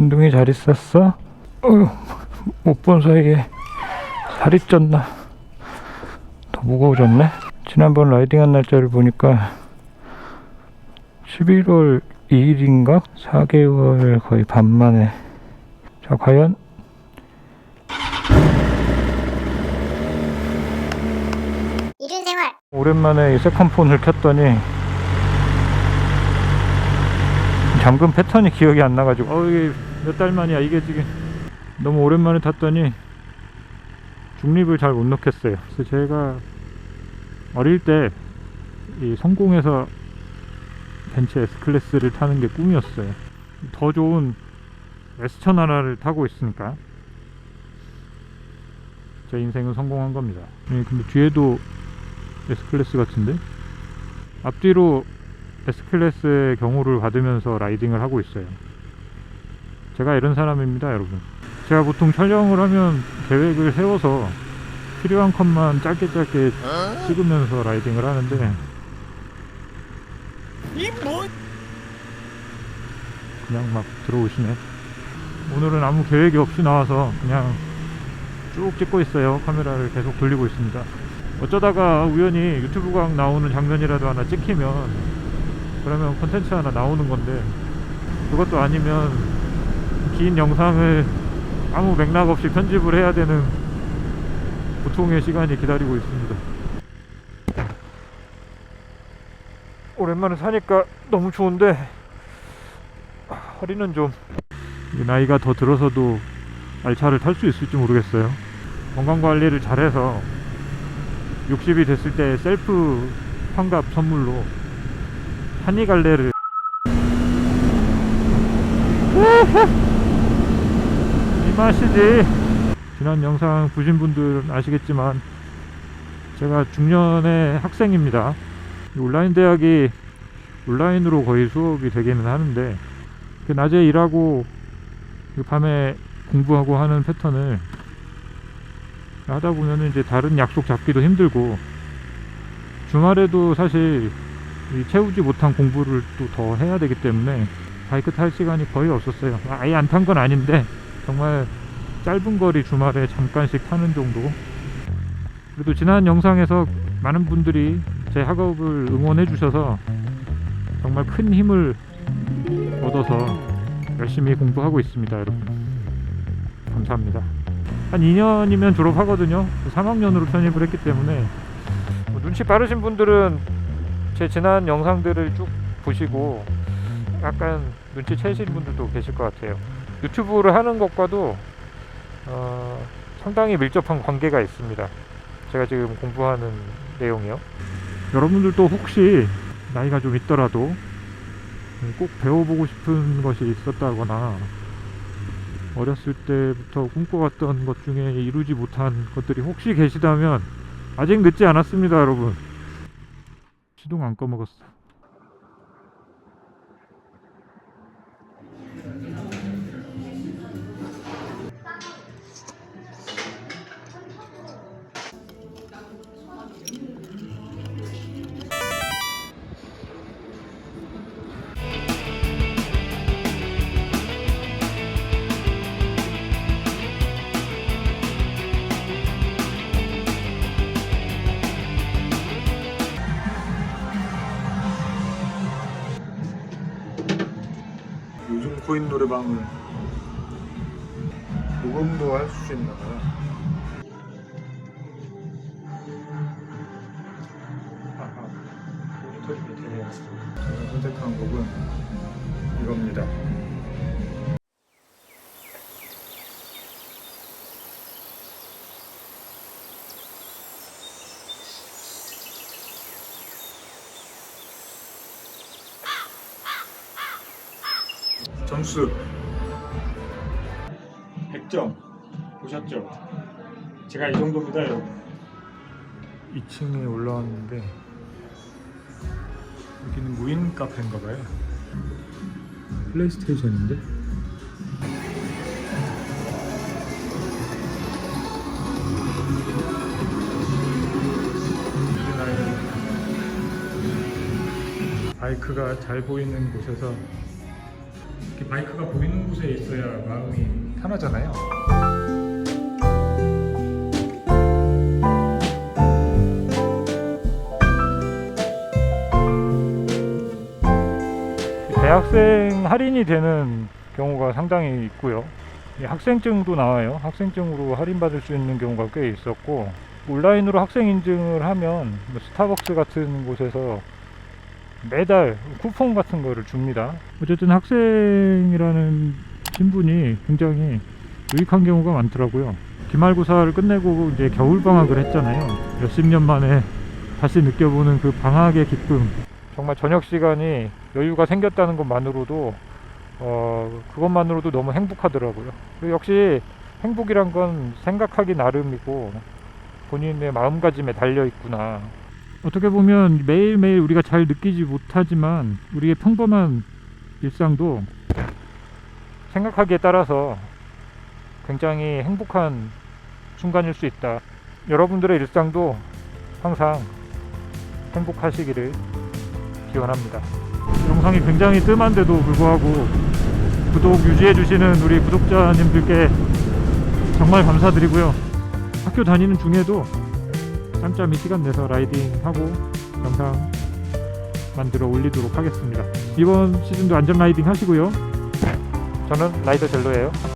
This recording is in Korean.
흰둥이 잘 있었어? 못본 사이에 살이 쪘나? 더 무거워졌네? 지난번 라이딩한 날짜를 보니까 11월 2일인가? 4개월 거의 반 만에 자 과연 이른 생활 오랜만에 이 세컨폰을 켰더니 잠금 패턴이 기억이 안 나가지고 어 이게 몇 달 만이야. 이게 지금 너무 오랜만에 탔더니 중립을 잘 못 놓겠어요. 그래서 제가 어릴 때 이 성공해서 벤츠 S클래스를 타는 게 꿈이었어요. 더 좋은 S1000 하나를 타고 있으니까 제 인생은 성공한 겁니다. 예, 근데 뒤에도 S클래스 같은데? 앞뒤로 S클래스의 경호를 받으면서 라이딩을 하고 있어요 제가 이런 사람입니다 여러분. 제가 보통 촬영을 하면 계획을 세워서 필요한 컷만 짧게 짧게 찍으면서 라이딩을 하는데 그냥 막 들어오시네. 오늘은 아무 계획이 없이 나와서 그냥 쭉 찍고 있어요. 카메라를 계속 돌리고 있습니다. 어쩌다가 우연히 유튜브 각 나오는 장면이라도 하나 찍히면 그러면 콘텐츠 하나 나오는 건데 그것도 아니면 긴 영상을 아무 맥락 없이 편집을 해야 되는 고통의 시간이 기다리고 있습니다. 오랜만에 사니까 너무 좋은데 아, 허리는 좀 나이가 더 들어서도 알차를 탈 수 있을지 모르겠어요. 건강 관리를 잘해서 60이 됐을 때 셀프 환갑 선물로 한이 갈래를 이 맛이지 지난 영상 보신 분들은 아시겠지만 제가 중년의 학생입니다 이 온라인 대학이 온라인으로 거의 수업이 되기는 하는데 그 낮에 일하고 그 밤에 공부하고 하는 패턴을 하다 보면은 이제 다른 약속 잡기도 힘들고 주말에도 사실 이 채우지 못한 공부를 또 더 해야 되기 때문에 바이크 탈 시간이 거의 없었어요. 아예 안 탄 건 아닌데 정말 짧은 거리 주말에 잠깐씩 타는 정도. 그래도 지난 영상에서 많은 분들이 제 학업을 응원해 주셔서 정말 큰 힘을 얻어서 열심히 공부하고 있습니다, 여러분. 감사합니다. 한 2년이면 졸업하거든요. 3학년으로 편입을 했기 때문에 뭐 눈치 빠르신 분들은 제 지난 영상들을 쭉 보시고 약간 눈치 채시는 분들도 계실 것 같아요. 유튜브를 하는 것과도 어, 상당히 밀접한 관계가 있습니다. 제가 지금 공부하는 내용이요. 여러분들도 혹시 나이가 좀 있더라도 꼭 배워보고 싶은 것이 있었다거나 어렸을 때부터 꿈꿔왔던 것 중에 이루지 못한 것들이 혹시 계시다면 아직 늦지 않았습니다, 여러분. 시동 안 꺼먹었어. 코인 노래방은 녹음도 할 수 있나 봐요. 아하, 모니터링 밑에 제가 선택한 곡은 이겁니다. 점수. 100점. 보셨죠? 제가 이 정도입니다 여러분. 2층에 올라왔는데 여기는 무인 카페인가봐요. 플레이스테이션인데? 바이크가 잘 보이는 곳에서 이렇게 바이크가 보이는 곳에 있어야 마음이 편하잖아요. 대학생 할인이 되는 경우가 상당히 있고요. 이 학생증도 나와요. 학생증으로 할인받을 수 있는 경우가 꽤 있었고 온라인으로 학생 인증을 하면 뭐 스타벅스 같은 곳에서 매달 쿠폰 같은 거를 줍니다. 어쨌든 학생이라는 신분이 굉장히 유익한 경우가 많더라고요. 기말고사를 끝내고 이제 겨울 방학을 했잖아요. 몇십 년 만에 다시 느껴보는 그 방학의 기쁨. 정말 저녁 시간이 여유가 생겼다는 것만으로도 어 그것만으로도 너무 행복하더라고요. 역시 행복이란 건 생각하기 나름이고 본인의 마음가짐에 달려 있구나. 어떻게 보면 매일매일 우리가 잘 느끼지 못하지만 우리의 평범한 일상도 생각하기에 따라서 굉장히 행복한 순간일 수 있다. 여러분들의 일상도 항상 행복하시기를 기원합니다. 영상이 굉장히 뜸한데도 불구하고 구독 유지해주시는 우리 구독자님들께 정말 감사드리고요. 학교 다니는 중에도 짬짬이 시간 내서 라이딩하고 영상 만들어 올리도록 하겠습니다. 이번 시즌도 안전 라이딩 하시고요. 저는 라이더 젤로예요.